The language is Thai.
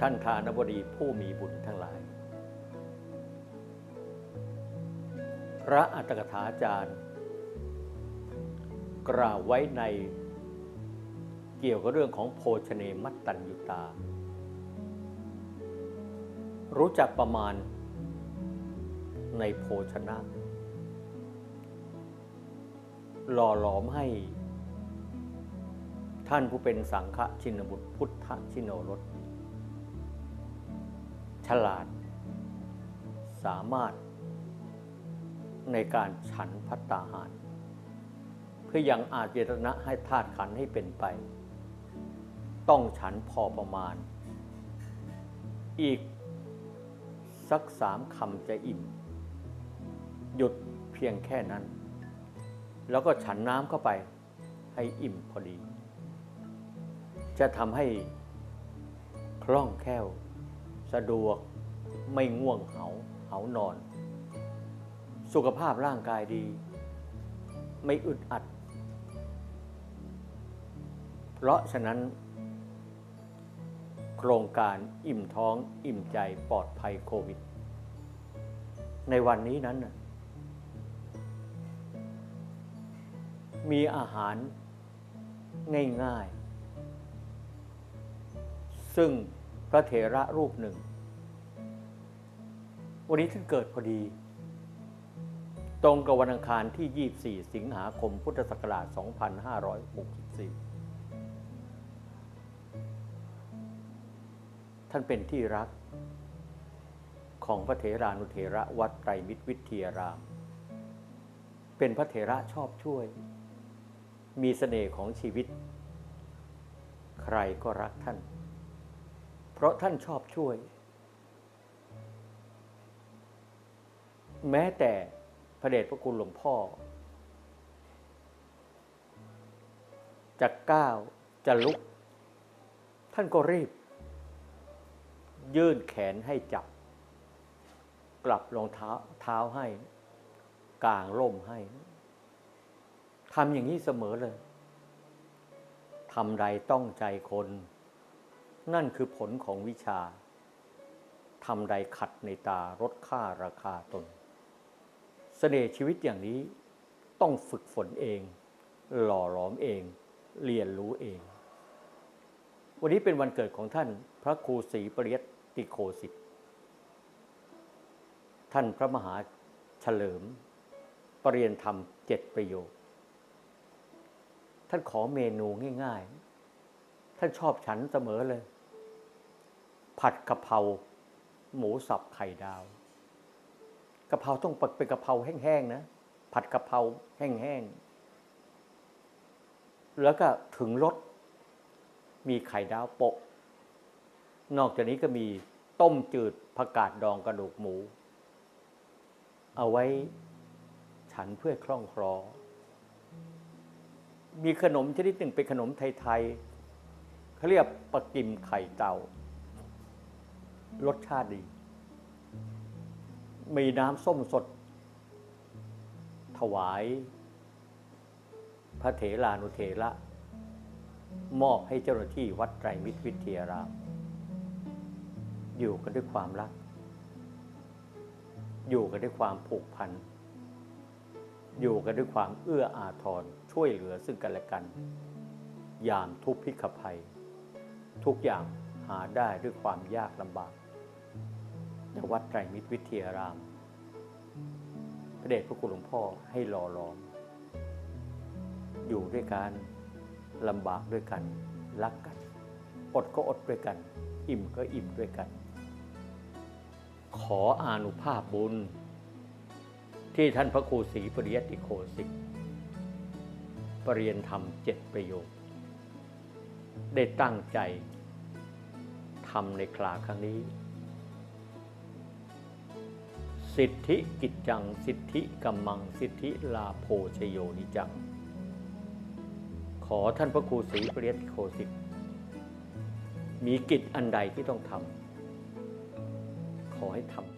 ท่านทานบดีผู้มีบุญทั้งหลาย พระอัตถกถาจารย์ กล่าวไว้ในเกี่ยวกับเรื่องของโภชเนมัตตัญยุตา รู้จักประมาณในโภชนะ หล่อหลอมให้ท่านผู้เป็นสังฆชินบุตรพุทธชินโนรส ฉลาด สามารถ ในการฉันพัตตาหาร เพื่อยังอาเจตนะให้ธาตุขันให้เป็นไป ต้องฉันพอประมาณ อีกสักสามคำจะอิ่ม หยุดเพียงแค่นั้น แล้วก็ฉันน้ำเข้าไปให้อิ่มพอดี จะทำให้คล่องแคล่ว สะดวกไม่ง่วงเหาเหานอน สุขภาพร่างกายดี ไม่อึดอัด เพราะฉะนั้น โครงการอิ่มท้องอิ่มใจปลอดภัยโควิด ในวันนี้นั้น มีอาหารง่าย ๆ ซึ่ง ระเถระรูปหนึ่ง วันนี้ท่านเกิดพอดี ตรงกับวันอังคารที่ 24 สิงหาคมพุทธศักราช 2564 ท่านเป็นที่รักของพระเถรานุเถระวัดไตรมิตรวิทยาราม เป็นพระเถระชอบช่วย มีเสน่ห์ของชีวิต ใครก็รักท่าน เพราะท่านชอบช่วย แม้แต่พระเดชพระคุณหลวงพ่อจะก้าวจะลุก ท่านก็รีบ ยื่นแขนให้จับ กลับรองเท้าเท้าให้กลางร่มให้ทำอย่างนี้เสมอเลยทำใดต้องใจคน นั่นคือผลของวิชาทำใดขัดในตารดค่าราคาตนเสน่ห์ชีวิตอย่างนี้ต้องฝึกฝนเอง หล่อหลอมเอง เรียนรู้เอง วันนี้เป็นวันเกิดของท่านพระครูศรีปริยติโคสิทธิ์ท่านพระมหาเฉลิมปรริยนธรรมเจ็ดประโยค ท่านขอเมนูง่าย ๆ ท่านชอบฉันเสมอเลย ผัดกะเพราหมูสับไข่ดาวกะเพราต้องเป็นกะเพราแห้งๆนะ ผัดกะเพราแห้งๆแล้วก็ถึงรสมีไข่ดาวโปะ นอกจากนี้ก็มีต้มจืดผักกาดดองกระดูกหมู เอาไว้ฉันเพื่อคล่องคลอ มีขนมชนิดหนึ่งเป็นขนมไทยๆเขาเรียกปลากิมไข่เต่า รสชาติดี มีน้ำส้มสด ถวาย พระเถรานุเถระ มอบให้เจ้าหน้าที่วัดไตรมิตรวิทยาราม อยู่กันด้วยความรัก อยู่กันด้วยความผูกพัน อยู่กันด้วยความเอื้ออาทรช่วยเหลือซึ่งกันและกัน ยามทุกพิกภัย ทุกอย่างหาได้ด้วยความยากลำบาก แต่วัดไตรมิตรวิทยาราม พระเดชพระคุณหลวงพ่อให้หล่อหลอม อยู่ด้วยกันลำบากด้วยกัน รักกัน อดก็อดด้วยกัน อิ่มก็อิ่มด้วยกัน ขออานุภาพบุญ ที่ท่านพระครูศรีปริยติโคสิกปรริยนธรรมเจ็ดประโยค ได้ตั้งใจทำในคลาครั้งนี้ สิทธิกิจจัง สิทธิกัมมัง สิทธิลาโพชโยนิจัง ขอท่านพระครูศรีปริยติโคสิกมีกิจอันใดที่ต้องทำขอให้ทำ